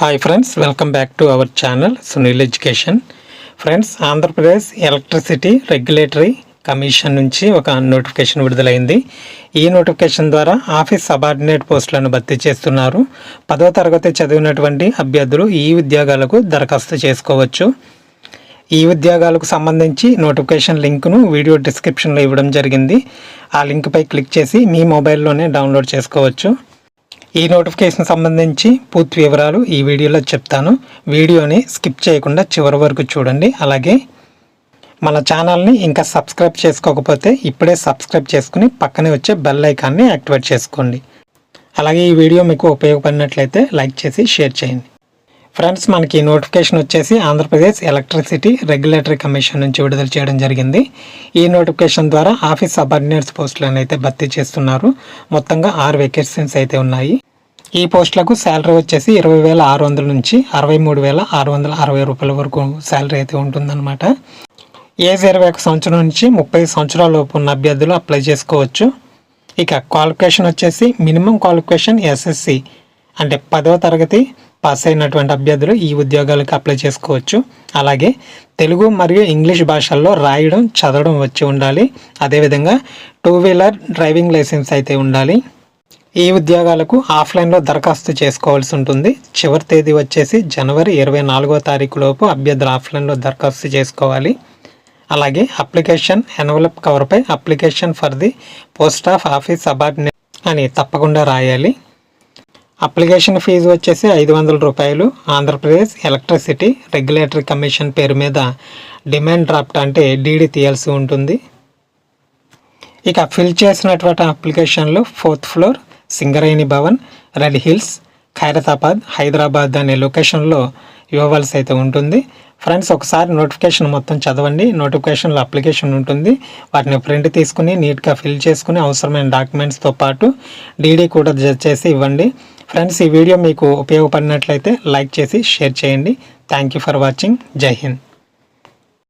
Hi friends welcome back to our channel Sunil education friends Andhra Pradesh electricity regulatory commission నుంచి ఒక notification విడుదలైంది. ఈ notification ద్వారా office subordinate పోస్టులను భర్తీ చేస్తున్నారు. పదో తరగతి చదివినటువంటి అభ్యర్థులు ఈ ఉద్యోగాలకు దరఖాస్తు చేసుకోవచ్చు. ఈ ఉద్యోగాలకు సంబంధించి నోటిఫికేషన్ లింక్ను వీడియో డిస్క్రిప్షన్లో ఇవ్వడం జరిగింది. ఆ లింక్పై క్లిక్ చేసి మీ మొబైల్లోనే డౌన్లోడ్ చేసుకోవచ్చు. ఈ నోటిఫికేషన్ సంబంధించి పూర్తి వివరాలు ఈ వీడియోలో చెప్తాను. వీడియోని స్కిప్ చేయకుండా చివరి వరకు చూడండి. అలాగే మన ఛానల్ని ఇంకా సబ్స్క్రైబ్ చేసుకోకపోతే ఇప్పుడే సబ్స్క్రైబ్ చేసుకుని పక్కనే వచ్చే బెల్ ఐకాన్ని యాక్టివేట్ చేసుకోండి. అలాగే ఈ వీడియో మీకు ఉపయోగపడినట్లయితే లైక్ చేసి షేర్ చేయండి. ఫ్రెండ్స్ మనకి నోటిఫికేషన్ వచ్చేసి ఆంధ్రప్రదేశ్ ఎలక్ట్రిసిటీ రెగ్యులేటరీ కమిషన్ నుంచి విడుదల చేయడం జరిగింది. ఈ నోటిఫికేషన్ ద్వారా ఆఫీస్ సబార్డినేట్స్ పోస్టులను అయితే భర్తీ చేస్తున్నారు. మొత్తంగా ఆరు వేకెన్సీస్ అయితే ఉన్నాయి. ఈ పోస్టులకు శాలరీ వచ్చేసి ఇరవై వేల ఆరు వందల నుంచి అరవై మూడు వేల ఆరు వందల అరవై రూపాయల వరకు శాలరీ అయితే ఉంటుందన్నమాట. ఏజ్ ఇరవై ఒక సంవత్సరం నుంచి ముప్పై సంవత్సరాల లోపు ఉన్న అభ్యర్థులు అప్లై చేసుకోవచ్చు. ఇక క్వాలిఫికేషన్ వచ్చేసి మినిమం క్వాలిఫికేషన్ ఎస్ఎస్సి అంటే పదవ తరగతి పాస్ అయినటువంటి అభ్యర్థులు ఈ ఉద్యోగాలకు అప్లై చేసుకోవచ్చు. అలాగే తెలుగు మరియు ఇంగ్లీష్ భాషల్లో రాయడం చదవడం వచ్చి ఉండాలి. అదేవిధంగా టూ వీలర్ డ్రైవింగ్ లైసెన్స్ అయితే ఉండాలి. ఈ ఉద్యోగాలకు ఆఫ్లైన్లో దరఖాస్తు చేసుకోవాల్సి ఉంటుంది. చివరి తేదీ వచ్చేసి జనవరి ఇరవై నాలుగో తారీఖు లోపు అభ్యర్థులు ఆఫ్లైన్లో దరఖాస్తు చేసుకోవాలి. అలాగే application envelope కవర్పై application for the post of office subordinate అని తప్పకుండా రాయాలి. అప్లికేషన్ ఫీజు వచ్చేసి ఐదు వందల రూపాయలు. ఆంధ్రప్రదేశ్ ఎలక్ట్రిసిటీ రెగ్యులేటరీ కమిషన్ పేరు మీద డిమాండ్ డ్రాఫ్ట్ అంటే డీడీ తీయాల్సి ఉంటుంది. ఇక ఫిల్ చేసినటువంటి అప్లికేషన్లు fourth floor Singareni Bhavan Red Hills Khairatabad Hyderabad అనే లొకేషన్లో ఇవ్వవలసి అయితే ఉంటుంది. ఫ్రెండ్స్ ఒకసారి నోటిఫికేషన్ మొత్తం చదవండి. నోటిఫికేషన్లో అప్లికేషన్ ఉంటుంది. వాటిని ప్రింట్ తీసుకుని నీట్గా ఫిల్ చేసుకుని అవసరమైన డాక్యుమెంట్స్తో పాటు డీడీ కూడా జడ్జ్ చేసి ఇవ్వండి. ఫ్రెండ్స్ ఈ వీడియో మీకు ఉపయోగపడినట్లయితే లైక్ చేసి షేర్ చేయండి. Thank you for watching. Jai Hind.